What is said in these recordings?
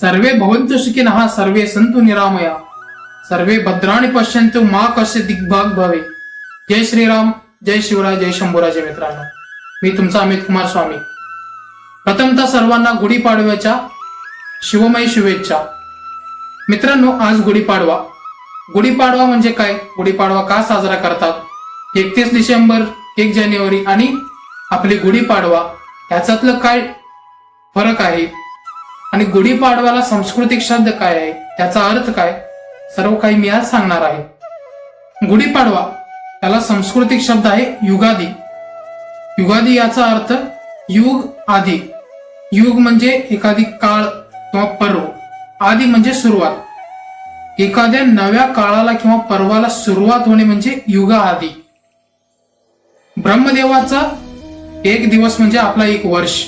सर्वे भवन्तु सुखिनः सर्वे सन्तु निरामया। सर्वे भद्राणि पश्यन्तु मा कस्य दिग्भाग भवे। जय श्रीराम जय शिवराय जय शंभूराजे मित्रांनो। मी तुमचा अमित कुमार स्वामी। प्रथमतः सर्वांना गुढीपाडव्याच्या शिवमय शुभेच्छा। मित्रांनो आज गुढीपाडवा गुढीपाडवा म्हणजे काय? गुढीपाडवा का साजरा करतात? एकतीस डिसेंबर एक जानेवारी आणि आपली गुढीपाडवा ह्याच्यातलं काय फरक आहे? आणि गुढीपाडव्याला सांस्कृतिक शब्द काय आहे? त्याचा अर्थ काय? सर्व काही मी आज सांगणार आहे. गुढीपाडवा त्याला सांस्कृतिक शब्द आहे युगादी. युगादी याचा अर्थ युग आधी. युग म्हणजे एखादी काळ किंवा पर्व. आदी म्हणजे सुरुवात. एखाद्या नव्या काळाला किंवा पर्वाला सुरुवात होणे म्हणजे युगा आधी. ब्रह्मदेवाचा एक दिवस म्हणजे आपला एक वर्ष.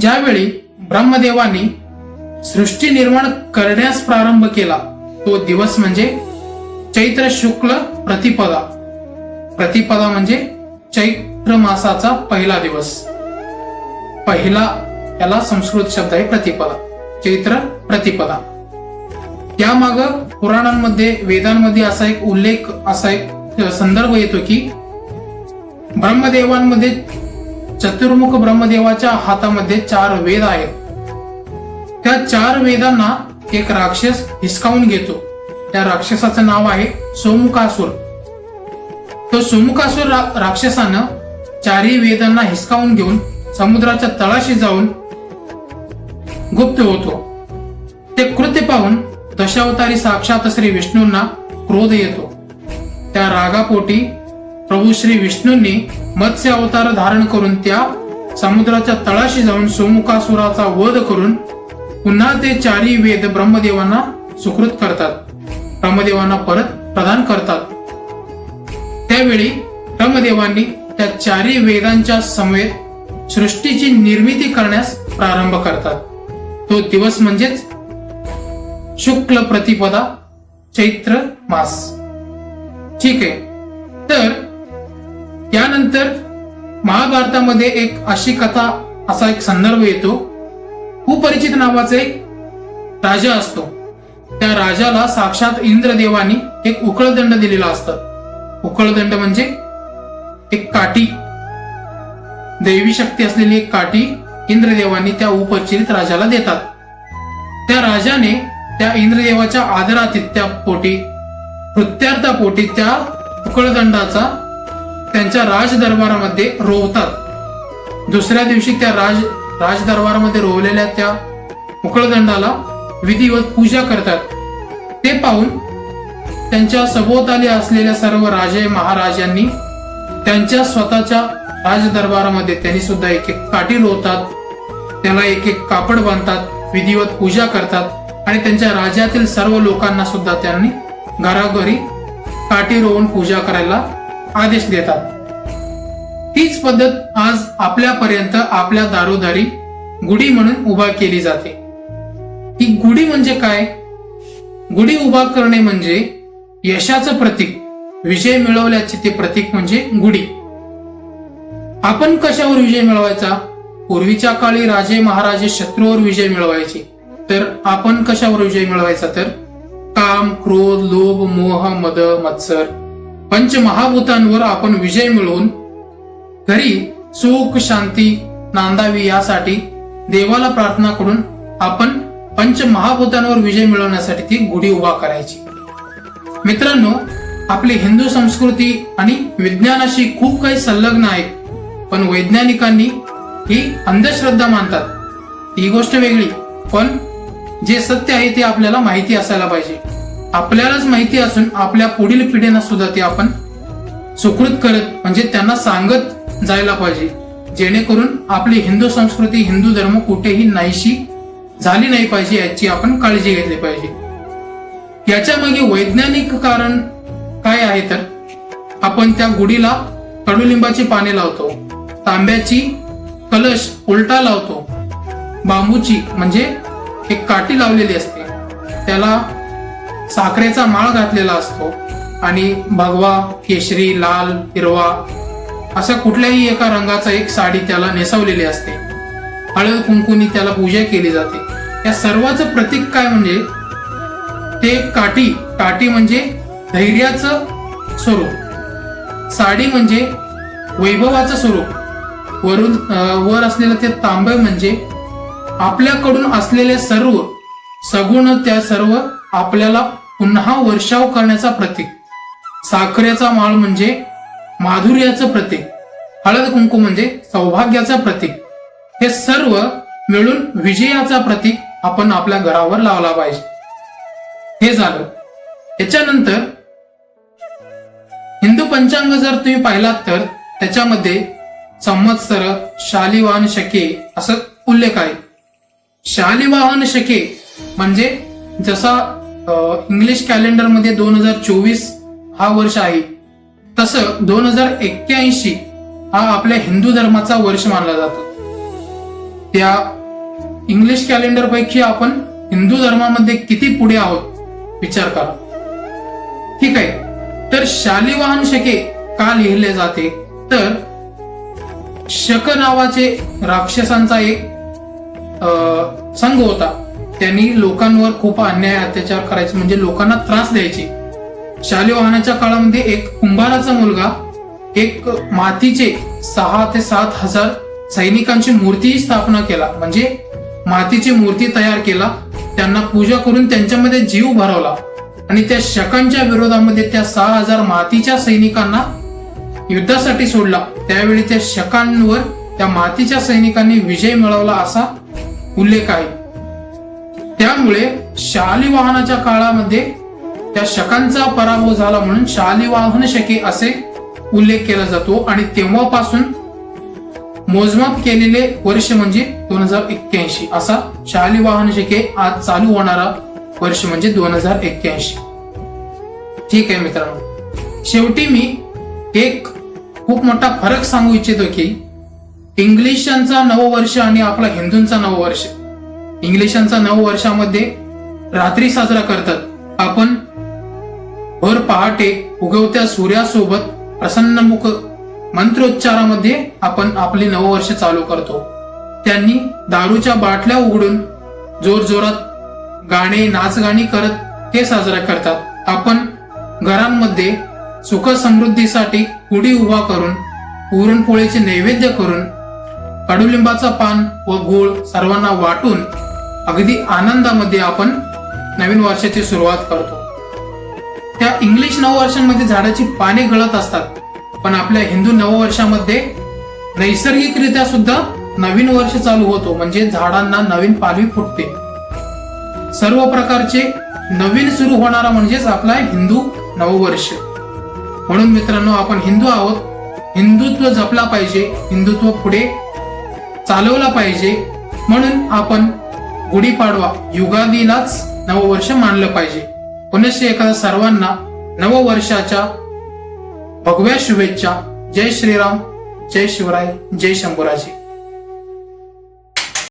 ज्यावेळी ब्रह्मदेवाने सृष्टी निर्माण करण्यास प्रारंभ केला तो दिवस म्हणजे चैत्र शुक्ल प्रतिपदा. प्रतिपदा म्हणजे चैत्र मासाचा पहिला दिवस. पहिला याला संस्कृत शब्द आहे प्रतिपदा चैत्र प्रतिपदा. त्यामाग पुराणांमध्ये वेदांमध्ये असा एक उल्लेख असा एक संदर्भ येतो की ब्रह्मदेवांमध्ये चतुर्मुख ब्रह्मदेवाच्या हातामध्ये चार वेद आहेत. त्या चार वेदांना एक राक्षस हिसकावून घेतो. त्या राक्षसाचं नाव आहे सोमुखासूर तो सोमुखासूर रा- राक्षसानं चारही वेदांना हिसकावून घेऊन समुद्राच्या तळाशी जाऊन गुप्त होतो. ते कृत्य पाहून दशावतारी साक्षात श्री विष्णूंना क्रोध येतो. त्या रागापोटी प्रभू श्री विष्णूंनी मत्स्य अवतार धारण करून त्या समुद्राच्या तळाशी जाऊन सोमुखासुराचा वध करून पुन्हा ते चारी वेद ब्रह्मदेवांना सुकृत करतात. ब्रह्मदेवांना परत प्रदान करतात. त्यावेळी ब्रह्मदेवांनी त्या चारी वेदांच्या समवेत सृष्टीची निर्मिती करण्यास प्रारंभ करतात. तो दिवस म्हणजेच शुक्ल प्रतिपदा चैत्र मास. ठीक आहे. तर त्यानंतर महाभारतामध्ये एक अशी कथा असा एक संदर्भ येतो. कुपरिचित नावाचा एक राजा असतो. त्या राजाला साक्षात इंद्रदेवानी एक उकळदंड दिलेला असतं. उकळदंड म्हणजे एक काठी. दैवी शक्ती असलेली एक काठी इंद्रदेवानी त्या उपचरित राजाला देतात. त्या राजाने त्या इंद्रदेवाच्या आदरातिथ्या पोटी कृत्यार्थापोटी त्या उकळदंडाचा त्यांच्या राजदरबारामध्ये रोवतात. दुसऱ्या दिवशी त्या राज राजदरबारामध्ये रोवलेल्या त्या मुकळदंडाला विधिवत पूजा करतात. ते पाहून त्यांच्या सभोवताली असलेल्या सर्व राजे महाराजांनी त्यांच्या स्वतःच्या राजदरबारामध्ये त्यांनी सुद्धा एक एक काठी रोवतात. त्याला एक एक कापड बांधतात विधिवत पूजा करतात आणि त्यांच्या राज्यातील सर्व लोकांना सुद्धा त्यांनी घराघरी काठी रोवून पूजा करायला आदेश देतात. तीच पद्धत आज आपल्यापर्यंत आपल्या दारोदारी गुढी म्हणून उभा केली जाते. ही गुढी म्हणजे काय? गुढी उभा करणे म्हणजे यशाचं प्रतीक विजय मिळवल्याचे ते प्रतीक म्हणजे गुढी. आपण कशावर विजय मिळवायचा? पूर्वीच्या काळी राजे महाराजे शत्रूवर विजय मिळवायचे. तर आपण कशावर विजय मिळवायचा तर? काम क्रोध लोभ मोह मद मत्सर पंचमहाभूतांवर आपण विजय मिळवून घरी सुख शांती नांदावी यासाठी देवाला प्रार्थना करून आपण पंचमहाभूतांवर विजय मिळवण्यासाठी ती गुढी उभा करायची. मित्रांनो आपली हिंदू संस्कृती आणि विज्ञानाशी खूप काही संलग्न आहेत पण वैज्ञानिकांनी ही अंधश्रद्धा मानतात. ही गोष्ट वेगळी पण जे सत्य आहे ते आपल्याला माहिती असायला पाहिजे. आपल्यालाच माहिती असून आपल्या पुढील पिढ्यांना सुद्धा ते आपण सुकृत करत म्हणजे त्यांना सांगत जायला पाहिजे. जेणेकरून आपली हिंदू संस्कृती हिंदू धर्म कुठेही नाहीशी झाली नाही पाहिजे याची आपण काळजी घेतली पाहिजे. याच्या मागे वैज्ञानिक कारण काय आहे तर आपण त्या गुढीला कडुलिंबाची पाने लावतो तांब्याची कलश उलटा लावतो बांबूची म्हणजे एक काठी लावलेली असते त्याला साखरेचा माळ घातलेला असतो आणि भगवा केशरी लाल हिरवा अशा कुठल्याही एका रंगाचा एक साडी त्याला नेसवलेली असते. हळद कुंकुनी त्याला पूजा केली जाते. या सर्वाचं प्रतीक काय म्हणजे? ते काठी. काठी म्हणजे धैर्याचं स्वरूप. साडी म्हणजे वैभवाचं स्वरूप. वरून वर असलेलं ते तांबे म्हणजे आपल्याकडून असलेले सर्व सगुण त्या सर्व आपल्याला पुन्हा वर्षाव करण्याचा प्रतीक. साखरेचा माळ म्हणजे माधुर्याचं प्रतीक. हळद कुंकू म्हणजे सौभाग्याचं प्रतीक. हे सर्व मिळून विजयाचा प्रतीक आपण आपल्या घरावर लावला पाहिजे. हे झालं. याच्यानंतर हिंदू पंचांग जर तुम्ही पाहिलात तर त्याच्यामध्ये संवत्सर शालिवाहन शके असं उल्लेख आहे. शालिवाहन शके म्हणजे जसा इंग्लिश कॅलेंडरमध्ये दोन हजार चोवीस हा वर्ष आहे. तसं दोन हजार एक्क्याऐंशी हा आपल्या हिंदू धर्माचा वर्ष मानला जातो. त्या इंग्लिश कॅलेंडर पैकी आपण हिंदू धर्मामध्ये किती पुढे आहोत विचार करा. ठीक आहे. तर शालिवाहन शके का लिहिले जाते? तर शक नावाचे राक्षसांचा एक अं, संघ होता. त्यांनी लोकांवर खूप अन्याय अत्याचार करायचे म्हणजे लोकांना त्रास द्यायचे. शालिवाहनाच्या काळामध्ये एक कुंभाराचा मुलगा एक मातीचे सहा ते सात हजार सैनिकांची मूर्तीही स्थापना केला. म्हणजे मातीची मूर्ती तयार केला त्यांना पूजा करून त्यांच्यामध्ये जीव भरवला. आणि त्या शकांच्या विरोधामध्ये त्या सहा हजार मातीच्या सैनिकांना युद्धासाठी सोडला. त्यावेळी त्या शकांवर त्या मातीच्या सैनिकांनी विजय मिळवला असा उल्लेख आहे. त्यामुळे शालिवाहनाच्या काळामध्ये त्या शकांचा पराभव झाला म्हणून शालिवाहन शके असे उल्लेख केला जातो. आणि तेव्हापासून मोजमाप केलेले वर्ष म्हणजे दोन हजार एक्क्याऐंशी. असा शालिवाहन शके आज चालू होणारा वर्ष म्हणजे दोन हजार एक्क्याऐंशी. ठीक आहे मित्रांनो. शेवटी मी एक खूप मोठा फरक सांगू इच्छितो की इंग्लिशांचा नववर्ष आणि आपला हिंदूंचा नववर्ष इंग्लिशांचा नऊ वर्षामध्ये रात्री साजरा करतात. आपण भर पहाटे उगवत्या सूर्यासोबत प्रसन्नमुख मंत्रोच्चारामध्ये आपण आपले नववर्ष चालू करतो. त्यांनी दारूच्या बाटल्या उघडून जोर जोरात गाणे नाचगाणी करत ते साजरा करतात. आपण घरांमध्ये सुख समृद्धीसाठी गुढी उभा करून पुरणपोळीचे नैवेद्य करून कडुलिंबाचा पान व गूळ सर्वांना वाटून अगदी आनंदामध्ये आपण नवीन वर्षाची सुरुवात करतो. त्या इंग्लिश नववर्षांमध्ये झाडाची पाने गळत असतात पण आपल्या हिंदू नववर्षामध्ये नैसर्गिकरित्या सुद्धा नवीन वर्ष चालू होतो म्हणजे झाडांना नवीन पालवी फुटते. सर्व प्रकारचे नवीन सुरू होणारा म्हणजेच आपला हिंदू नववर्ष. म्हणून मित्रांनो आपण हिंदू आहोत. हिंदुत्व जपला पाहिजे हिंदुत्व पुढे चालवला पाहिजे. म्हणून आपण गुढीपाडवा युगादीलाच नववर्ष मानलं पाहिजे. पुनश्च एखादा सर्वांना नववर्षाच्या भगव्या शुभेच्छा. जय श्रीराम जय शिवराय जय शंभूराजे.